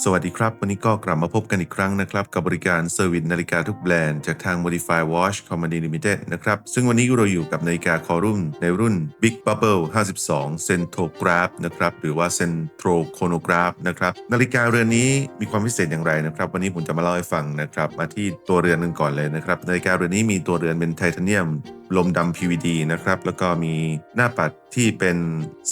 สวัสดีครับ วันนี้ก็กลับมาพบกันอีกครั้งนะครับ กับบริการเซอร์วิสนาฬิกาทุกแบรนด์จากทาง Modify Watch Company Limited นะครับ ซึ่งวันนี้เราอยู่กับนาฬิกาคอรุ่นในรุ่น Big Bubble 52 Centograph นะครับ หรือว่า Centro Chronograph นะครับ นาฬิกาเรือนนี้มีความพิเศษอย่างไรนะครับ วันนี้ผมจะมาเล่าให้ฟังนะครับ มาที่ตัวเรือนกันก่อนเลยนะครับ นาฬิกาเรือนนี้มีตัวเรือนเป็นไทเทเนียม ลมดำ PVD นะครับ แล้วก็มีหน้าปัดที่เป็น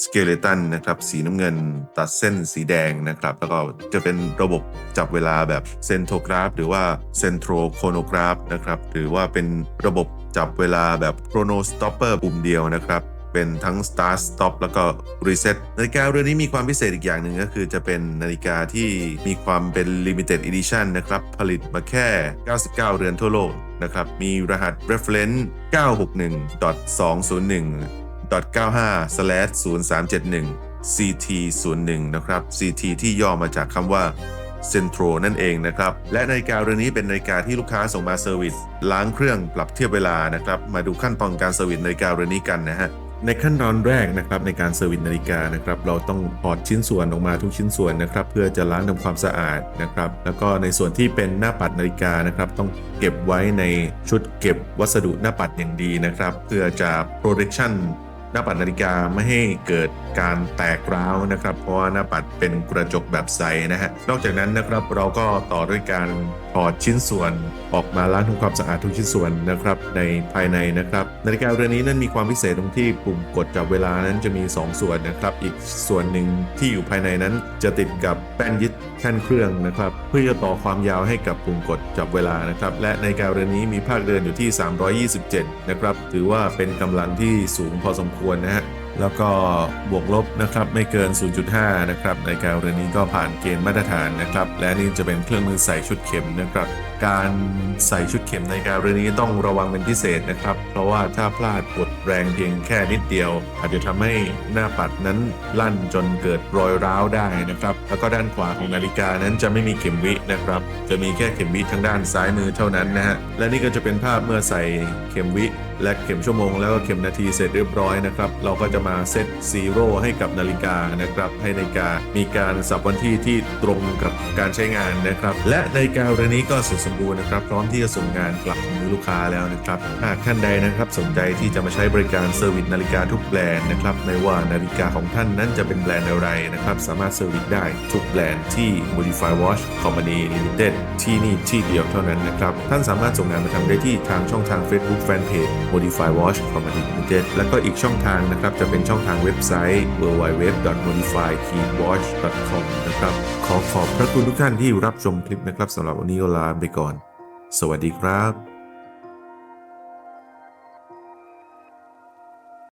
สเกเลตันนะครับ สีน้ำเงินตัดเส้นสีแดงนะครับ แล้วก็จะเป็นระบบจับเวลาแบบเซนโทกราฟ หรือว่าเซนโทรโคโนกราฟนะครับ หรือว่าเป็นระบบจับเวลาแบบโครโนสต็อปเปอร์ปุ่มเดียวนะครับเป็นทั้ง Start Stop แล้วก็ Reset นาฬิกาเรือนนี้มีความพิเศษอีกอย่างหนึ่งก็คือจะเป็นนาฬิกาที่มีความเป็น Limited Edition นะครับ ผลิตมาแค่ 99 เรือนทั่วโลก นะครับ มีรหัส reference 961.201.95/0371 CT01 นะครับ CT ที่ย่อมาจากคำว่า Centro นั่นเองนะครับ และนาฬิกาเรือนนี้เป็นนาฬิกาที่ลูกค้าส่งมาเซอร์วิสล้างเครื่องปรับเทียบเวลานะครับ มาดูขั้นตอนการเซอร์วิสนาฬิกาเรือนนี้กันนะฮะ ในขั้นตอนแรกนะครับในการเซอร์วิสนาฬิกานะครับเราต้องถอดชิ้นส่วนออกมาทุกชิ้นส่วนนะครับเพื่อจะล้างทำความสะอาดนะครับแล้วก็ในส่วนที่เป็นหน้าปัดนาฬิกานะครับต้องเก็บไว้ในชุดเก็บวัสดุหน้าปัดอย่างดีนะครับเพื่อจะ protection หน้าปัดนาฬิกาไม่ให้เกิดการแตกร้าวนะครับ เพราะว่าหน้าปัดเป็นกระจกแบบใสนะฮะนอกจากนั้นนะครับเราก็ต่อด้วยการถอดชิ้นส่วนออกมาล้างทำความสะอาดทุกชิ้นส่วนนะครับในภายในนะครับ นาฬิกาเรือนนี้นั้นมีความพิเศษตรงที่ปุ่มกดจับเวลานั้นจะมี 2 ส่วนนะครับ อีกส่วนหนึ่งที่อยู่ภายในนั้นจะติดกับแป้นยึดแท่นเครื่องนะครับ เพื่อจะต่อความยาวให้กับปุ่มกดจับเวลานะครับ และนาฬิกาเรือนนี้มีภาคเดินอยู่ที่ 327 นะครับ ถือว่าเป็นกำลังที่สูงพอสมควรนะฮะแล้วก็บวกลบนะครับไม่เกิน 0.5 นะครับในการเรือนนี้ก็ผ่านเกณฑ์มาตรฐานนะครับ และนี่จะเป็นเครื่องมือใส่ชุดเข็มนะครับ การใส่ชุดเข็มในการเรือนนี้ต้องระวังเป็นพิเศษนะครับ เพราะว่าถ้าพลาดกดแรงเพียงแค่นิดเดียว อาจจะทำให้หน้าปัดนั้นลั่นจนเกิดรอยร้าวได้นะครับ แล้วก็ด้านขวาของนาฬิกานั้นจะไม่มีเข็มวินะครับ จะมีแค่เข็มวิทางด้านซ้ายมือเท่านั้นนะฮะและนี่ก็จะเป็นภาพเมื่อใส่เข็มวิ และเข็มชั่วโมงแล้วก็เข็มนาทีเสร็จเรียบร้อยนะครับ เราก็จะมาเซตซีโร่ให้กับนาฬิกานะครับ ให้นาฬิกามีการสับวันที่ที่ตรงกับการใช้งานนะครับ และนาฬิกาเรือนนี้ก็เสร็จสมบูรณ์นะครับ พร้อมที่จะส่งงานกลับมือลูกค้าแล้วนะครับ หากท่านใดนะครับสนใจที่จะมาใช้บริการเซอร์วิสนาฬิกาทุกแบรนด์นะครับ ไม่ว่านาฬิกาของท่านนั้นจะเป็นแบรนด์อะไรนะครับ สามารถเซอร์วิสได้ทุกแบรนด์ที่ Modify Watch Company Limited ที่นี่ที่เดียวเท่านั้นนะครับ ท่านสามารถส่งงานมาทำได้ที่ทางช่องทาง Facebook Fanpage Modify Watch Company Limited แล้วก็อีกช่องทางนะครับจะเป็นช่องทางเว็บไซต์ www.modify-watch.com นะครับขอขอบพระคุณทุกท่านที่รับชมคลิปนะครับสำหรับวันนี้ก็ลาไปก่อน สวัสดีครับ